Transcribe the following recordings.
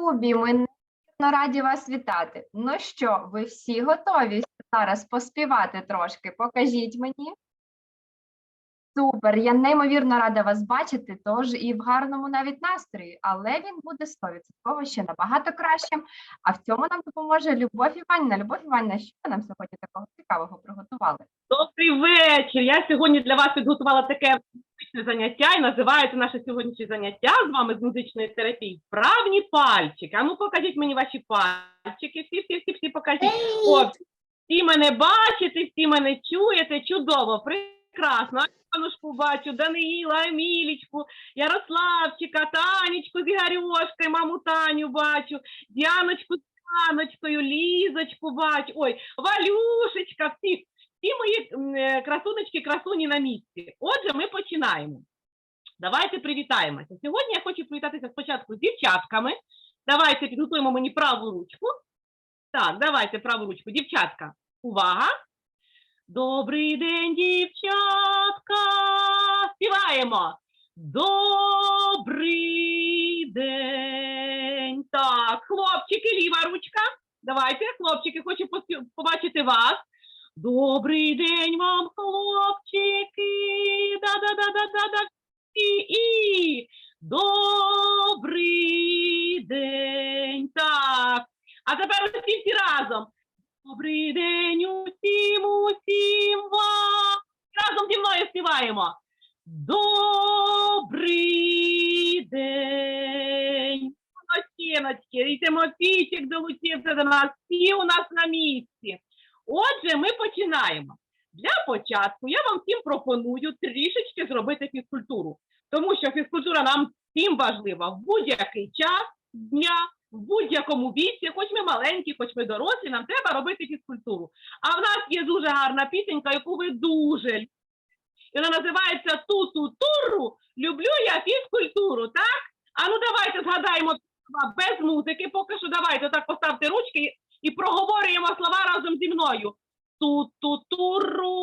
любі, ми неймовірно раді вас вітати. Ну що, ви всі готові зараз поспівати трошки? Покажіть мені. Супер, я неймовірно рада вас бачити, тож і в гарному навіть настрої, але він буде 100% ще набагато кращим. А в цьому нам допоможе Любов Іванівна. Любов Іванівна, що ви нам сьогодні такого цікавого приготували? Добрий вечір. Я сьогодні для вас підготувала таке музичне заняття і називається наше сьогоднішнє заняття з вами з музичної терапії. Вправні пальчики. А ну покажіть мені ваші пальчики. Всі, всі, всі, всі покажіть. О, всі мене бачите, всі мене чуєте. Чудово, прекрасно. Анушку бачу, Даниїла, Емілічку, Ярославчика, Танечку з Ігорюшкою, маму Таню бачу, Діаночку з Яночкою, Лізочку бачу. Ой, Валюшечка, всіх всі мої е, красунечки, красуні на місці. Отже, ми починаємо. Давайте привітаємося. Сьогодні я хочу привітатися спочатку з дівчатками. Давайте підготуємо мені праву ручку. Так, давайте праву ручку. Дівчатка, увага! Добрий день, дівчатка! Співаємо! Добрий день! Так, хлопчики, ліва ручка. Давайте, хлопчики, хочу побачити вас. Добрий день вам, хлопчики. Да-да-да-да-да-да. І, і. Добрий день. Так. А тепер усі всі разом. Добрий день усім, усім вам. Разом зі мною співаємо. Добрий день. Молодчиночки. І Тимофійчик долучився до нас. Всі у нас на місці. Отже, ми починаємо. Для початку я вам всім пропоную трішечки зробити фізкультуру, тому що фізкультура нам всім важлива в будь-який час дня, в будь-якому віці, хоч ми маленькі, хоч ми дорослі, нам треба робити фізкультуру. А в нас є дуже гарна пісенька, яку ви дуже любите. Вона називається Ту-ту-туру. Люблю я фізкультуру, так? А ну давайте згадаємо без музики. Поки що давайте так поставте ручки і проговорюємо слова разом зі мною. Ту-ту-туру.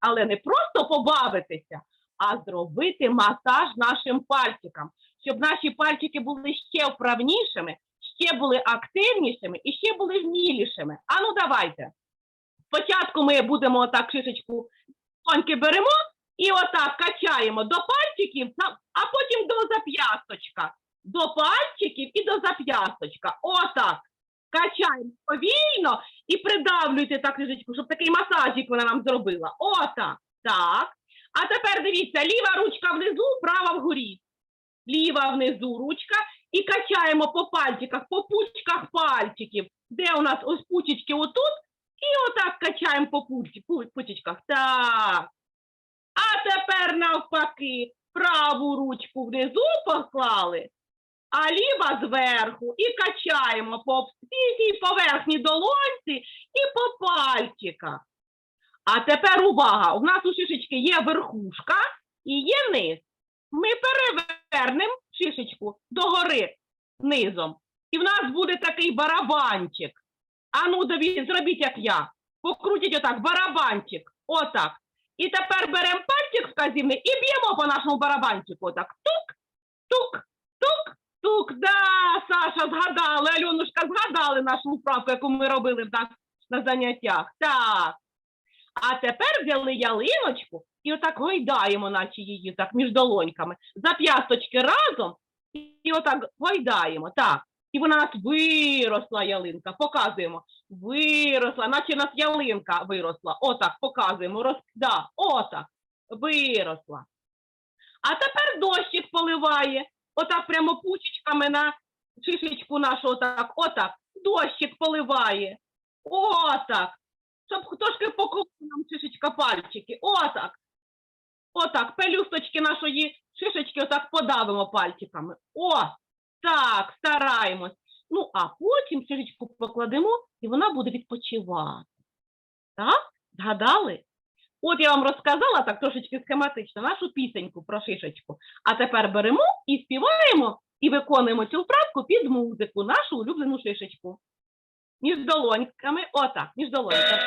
Але не просто побавитися, а зробити масаж нашим пальчикам, щоб наші пальчики були ще вправнішими, ще були активнішими і ще були вмілішими. А ну давайте. Спочатку ми будемо отак шишечку тоньки беремо і отак качаємо до пальчиків, а потім до зап'ясточка. До пальчиків і до зап'ясточка. Отак. Качаємо повільно і придавлюйте так шишечку, щоб такий масажик вона нам зробила. Отак. Так. А тепер дивіться, ліва ручка внизу, права вгорі. Ліва внизу ручка і качаємо по пальчиках, по пучках пальчиків. Де у нас ось пучечки отут, і отак качаємо по пучечках. Так. А тепер навпаки, праву ручку внизу поклали, а ліва зверху. І качаємо по всій поверхні долонці і по пальчиках. А тепер увага! У нас у шишечки є верхушка і є низ. Ми перевернемо шишечку догори низом. І в нас буде такий барабанчик. А ну, Давід, зробіть, як я. Покрутіть отак, барабанчик. Отак. І тепер беремо пальчик вказівний і б'ємо по нашому барабанчику. Отак. Тук, тук, тук, тук. Да, Саша, згадали, Альонушка, згадали нашу вправку, яку ми робили в на заняттях. Так. А тепер взяли ялиночку і отак гойдаємо, наче її так між долоньками. Зап'ясточки разом і отак гойдаємо. Так. І вона у нас виросла ялинка. Показуємо. Виросла, наче нас ялинка виросла. Отак, показуємо. Роз... Отак. Виросла. А тепер дощик поливає. Отак прямо пучечками на шишечку нашу, отак, отак. Дощик поливає. Отак. Щоб трошки поколола нам шишечка пальчики. Отак. Отак. Пелюсточки нашої шишечки отак подавимо пальчиками. О, так, стараємось. Ну, а потім шишечку покладемо, і вона буде відпочивати. Так? Згадали? От я вам розказала так трошечки схематично нашу пісеньку про шишечку. А тепер беремо і співаємо, і виконуємо цю вправку під музику, нашу улюблену шишечку. Між долоньками, отак, між долоньками.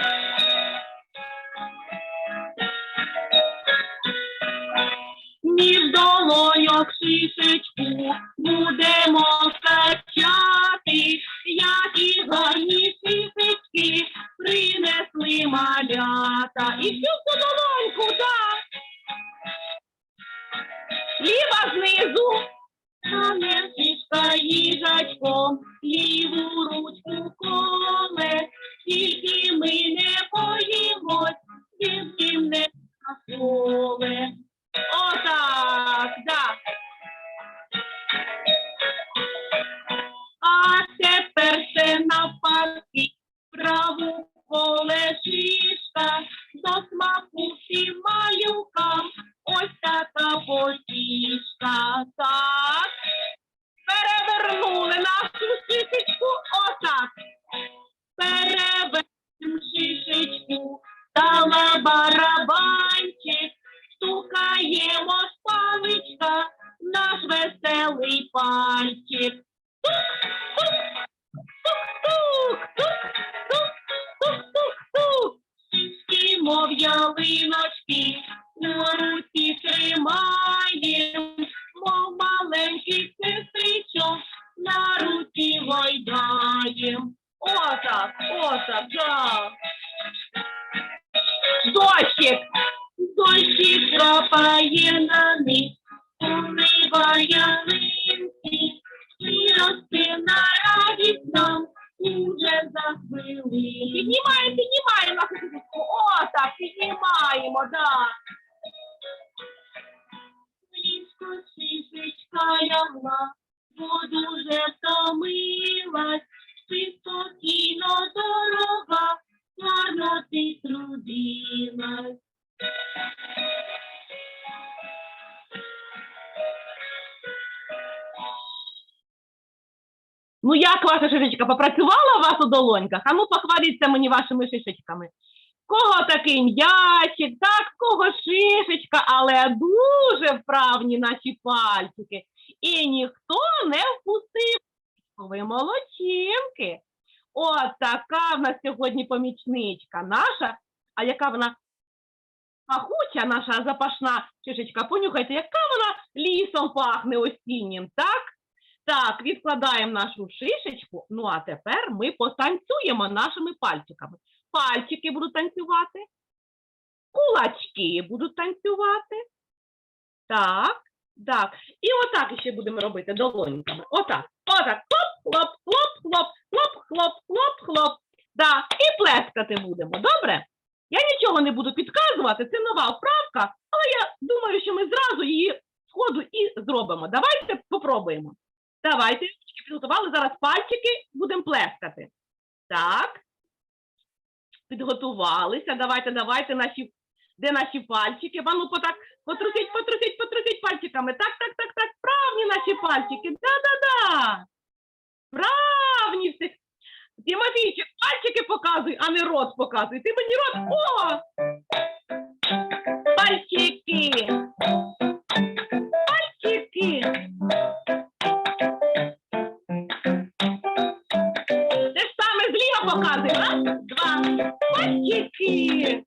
Між долоньок шишечку будемо качати, які гарні шишечки принесли малята. І всю цю bara нам уже за хвилину. Піднімаємо, піднімаємо нашу шишечку. О, так, піднімаємо, да. Близько шишечка лягла, бо дуже втомилась, ваша шишечка попрацювала у вас у долоньках? А ну похваліться мені вашими шишечками. Кого такий м'ячик, так, кого шишечка, але дуже вправні наші пальчики. І ніхто не впустив. Ви молодчинки. От така в нас сьогодні помічничка наша. А яка вона пахуча наша запашна шишечка. Понюхайте, яка вона лісом пахне осіннім, так? Так, відкладаємо нашу шишечку. Ну а тепер ми потанцюємо нашими пальчиками. Пальчики будуть танцювати, кулачки будуть танцювати. Так, так. І отак ще будемо робити долоньками. Отак. Отак. Хлоп, хлоп, хлоп, хлоп, хлоп, хлоп, хлоп. Да. І плескати будемо. Добре? Я нічого не буду підказувати, це нова вправка, але я думаю, що ми зразу її сходу і зробимо. Давайте попробуємо. Давайте, підготували, зараз пальчики будемо плескати. Так. Підготувалися. Давайте, давайте наші. Де наші пальчики? А ну потак, потрусіть, потрусіть, потрусіть пальчиками. Так, так, так, так. Правні наші пальчики. Да-да-да. Правні всі. Тимофійчик, пальчики показуй, а не рот показуй. Ти мені рот. О! Пальчики. Пальчики. Саме зліва показуй. Раз, два. Пальчики.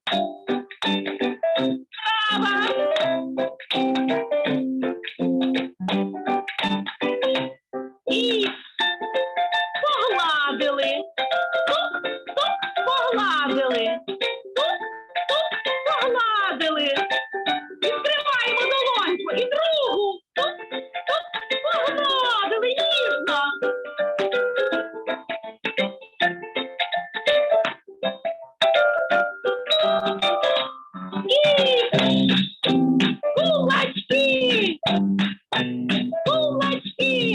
Mm-hmm.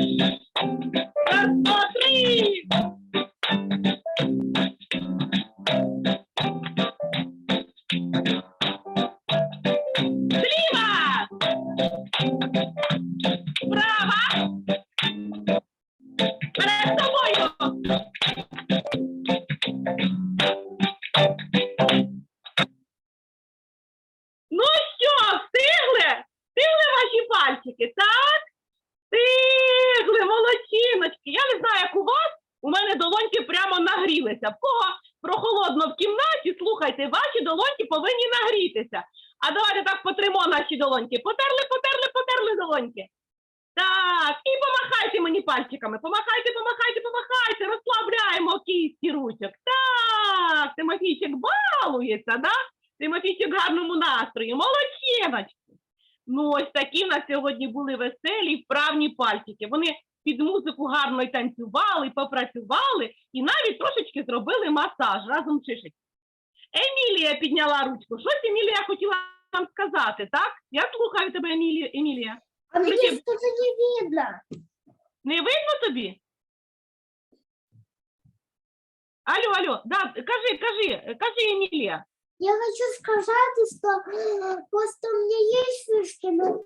Thank you. Долоньки. Потерли, потерли, потерли долоньки. Так, і помахайте мені пальчиками. Помахайте, помахайте, помахайте. Розслабляємо кісті ручок. Так, Тимофійчик балується, да? Тимофійчик в гарному настрої. Молодчиночки. Ну, ось такі в нас сьогодні були веселі, вправні пальчики. Вони під музику гарно й танцювали, і попрацювали, і навіть трошечки зробили масаж разом з шишечкою. Емілія підняла ручку. Щось Емілія хотіла вам сказати, так? Я слухаю тебе, Емілія. Емілія. А мне Зачем? что-то не видно. Не видно тобі? Алло, алло, да, кажи, кажи, кажи, Емілія. Я хочу сказать, что э, просто у меня есть шишки, но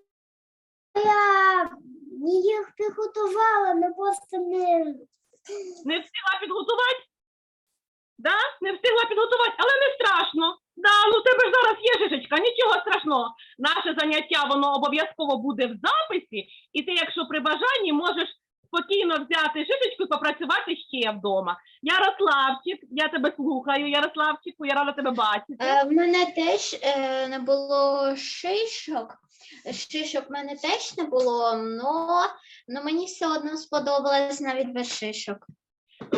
я не их приготовила, но просто не... Не встигла підготувати? Да? Не встигла підготувати, але не страшно. Да, ну тебе ж зараз є шишечка, нічого страшного. Наше заняття воно обов'язково буде в записі, і ти, якщо при бажанні, можеш спокійно взяти шишечку і попрацювати ще вдома. Ярославчик, я тебе слухаю, Ярославчику, я рада тебе бачити. Е, В мене теж е, не було шишок. Шишок в мене теж не було, але мені все одно сподобалось навіть без шишок.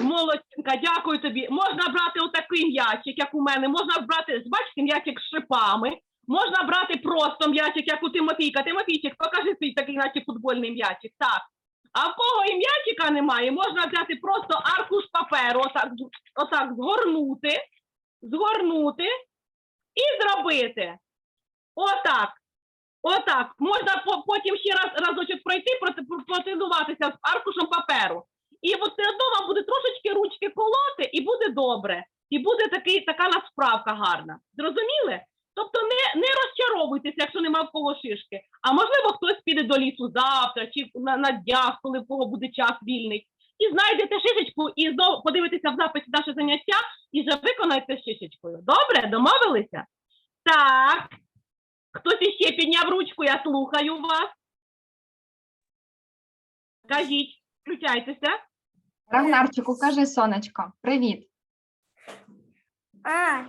Молодчинка, дякую тобі. Можна брати отакий м'ячик, як у мене. Можна брати, бачите, м'ячик з шипами. Можна брати просто м'ячик, як у Тимофійка. Тимофійчик, покажи свій такий, наче футбольний м'ячик. Так. А в кого і м'ячика немає, можна взяти просто аркуш паперу, отак, отак згорнути, згорнути і зробити. Отак. Отак. Можна потім ще раз разочок пройти, проти- потренуватися з аркушем паперу. І от все одно вам буде трошечки ручки колоти, і буде добре. І буде такий, така насправка гарна. Зрозуміли? Тобто не, не розчаровуйтеся, якщо нема в кого шишки. А можливо, хтось піде до лісу завтра чи на, на днях, коли в кого буде час вільний. І знайдете шишечку, і знову подивитеся в записі наше заняття і вже виконаєте шишечкою. Добре, домовилися? Так. Хтось іще підняв ручку, я слухаю вас. Кажіть, включайтеся. Рагнарчику, кажи, сонечко, привіт. А,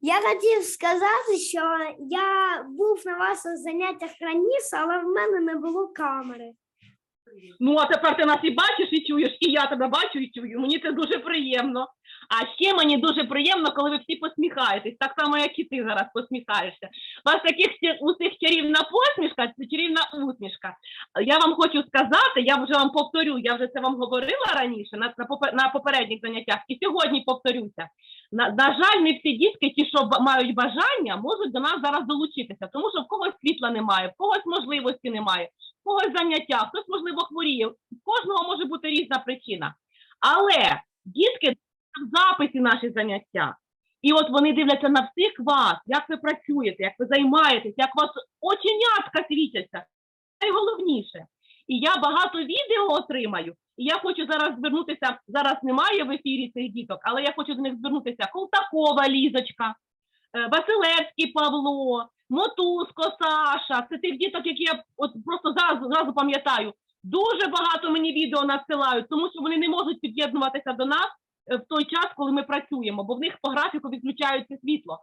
я хотів сказати, що я був на ваших заняттях раніше, але в мене не було камери. Ну, а тепер ти нас і бачиш, і чуєш, і я тебе бачу і чую. Мені це дуже приємно. А ще мені дуже приємно, коли ви всі посміхаєтесь, так само, як і ти зараз посміхаєшся. Вас таких усіх чарівна посмішка, це чарівна усмішка. Я вам хочу сказати, я вже вам повторю, я вже це вам говорила раніше на, на, попе- на попередніх заняттях, і сьогодні повторюся. На, на жаль, не всі дітки, ті, що мають бажання, можуть до нас зараз долучитися, тому що в когось світла немає, в когось можливості немає в когось заняття, хтось, можливо, хворіє. У кожного може бути різна причина. Але дітки в записі наші заняття. І от вони дивляться на всіх вас, як ви працюєте, як ви займаєтесь, як вас оченятка світяться. Найголовніше. І я багато відео отримаю. І я хочу зараз звернутися. Зараз немає в ефірі цих діток, але я хочу до них звернутися. Колтакова Лізочка, е, Василевський Павло, Мотузко Саша. Це тих діток, які я от просто зараз зразу пам'ятаю. Дуже багато мені відео надсилають, тому що вони не можуть під'єднуватися до нас в той час, коли ми працюємо, бо в них по графіку відключається світло.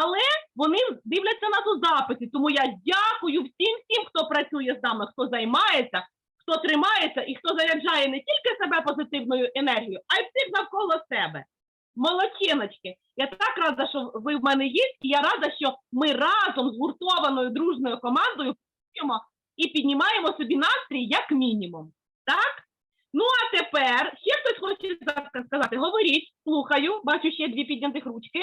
Але вони дивляться нас у записі, тому я дякую всім, всім, хто працює з нами, хто займається, хто тримається і хто заряджає не тільки себе позитивною енергією, а й всіх навколо себе. Молодчиночки, я так рада, що ви в мене є, і я рада, що ми разом з гуртованою дружною командою і піднімаємо собі настрій як мінімум. Так? Ну а тепер ще хтось хоче сказати. Говоріть, слухаю, бачу ще дві піднятих ручки.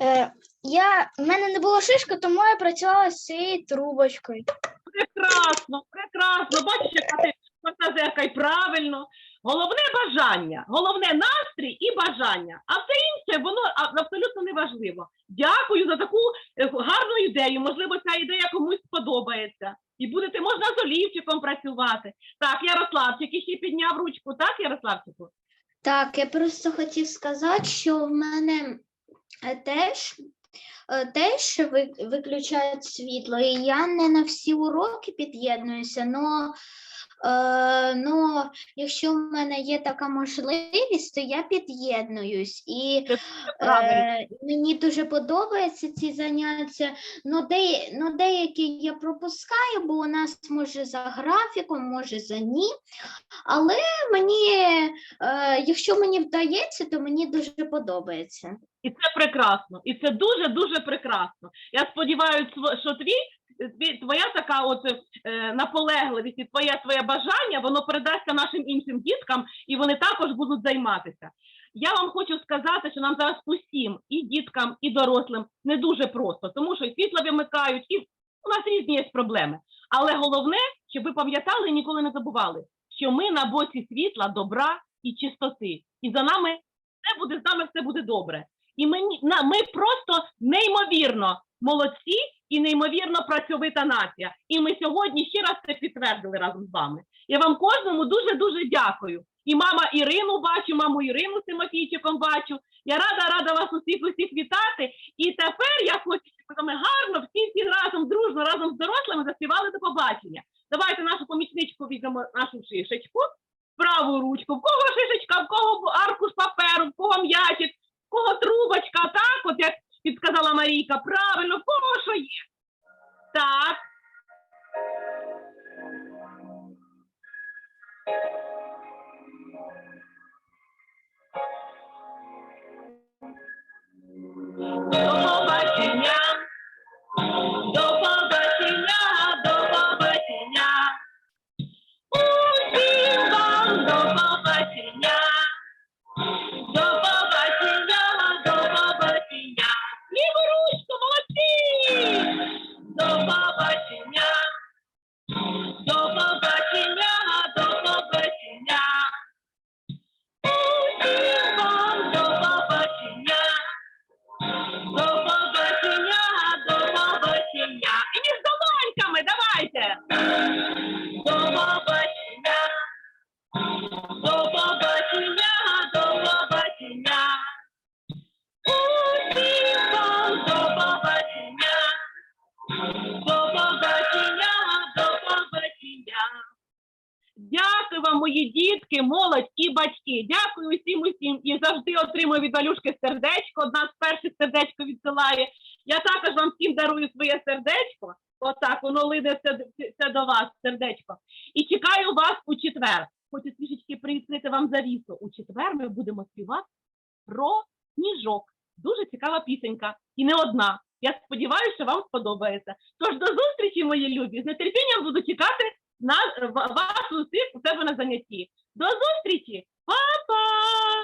Е, я, в мене не було шишки, тому я працювала з цією трубочкою. Прекрасно, прекрасно. Бачиш, яка ти фантазерка і правильно. Головне бажання, головне настрій і бажання. А все інше воно абсолютно не важливо. Дякую за таку е, гарну ідею. Можливо, ця ідея комусь сподобається. І будете можна з олівчиком працювати. Так, Ярославчик іще підняв ручку, так, Ярославчику? Так, я просто хотів сказати, що в мене е, теж, е, теж виключають світло, і я не на всі уроки під'єднуюся, но, е, но якщо в мене є така можливість, то я під'єднуюсь. І Е, мені дуже подобаються ці заняття. Ну, де, ну, деякі я пропускаю, бо у нас може за графіком, може за ні. Але мені, е, якщо мені вдається, то мені дуже подобається. І це прекрасно, і це дуже дуже прекрасно. Я сподіваюся, що твій твоя така от е, наполегливість і твоє твоє бажання, воно передасться нашим іншим діткам, і вони також будуть займатися. Я вам хочу сказати, що нам зараз усім, і діткам, і дорослим не дуже просто, тому що і світло вимикають, і у нас різні є проблеми. Але головне, щоб ви пам'ятали і ніколи не забували, що ми на боці світла, добра і чистоти. І за нами все буде з нами, все буде добре. І на ми просто неймовірно молодці і неймовірно працьовита нація. І ми сьогодні ще раз це підтвердили разом з вами. Я вам кожному дуже дуже дякую. І мама Ірину бачу, маму Ірину Тимофійчиком бачу. Я рада, рада вас усіх усіх вітати. І тепер я хочу, щоб ми гарно всі всі разом дружно, разом з дорослими заспівали до побачення. Давайте нашу помічничку візьмемо нашу шишечку, праву ручку. В кого шишечка, в кого аркуш паперу, в кого м'ячик, в кого трубочка, так, от як підказала Марійка, правильно, в сердечко. І чекаю вас у четвер. Хочу трішечки приіскрити вам завісу. У четвер ми будемо співати про сніжок. Дуже цікава пісенька. І не одна. Я сподіваюся, що вам сподобається. Тож до зустрічі, мої любі. З нетерпінням буду чекати на вас усіх у себе на занятті. До зустрічі! Па-па!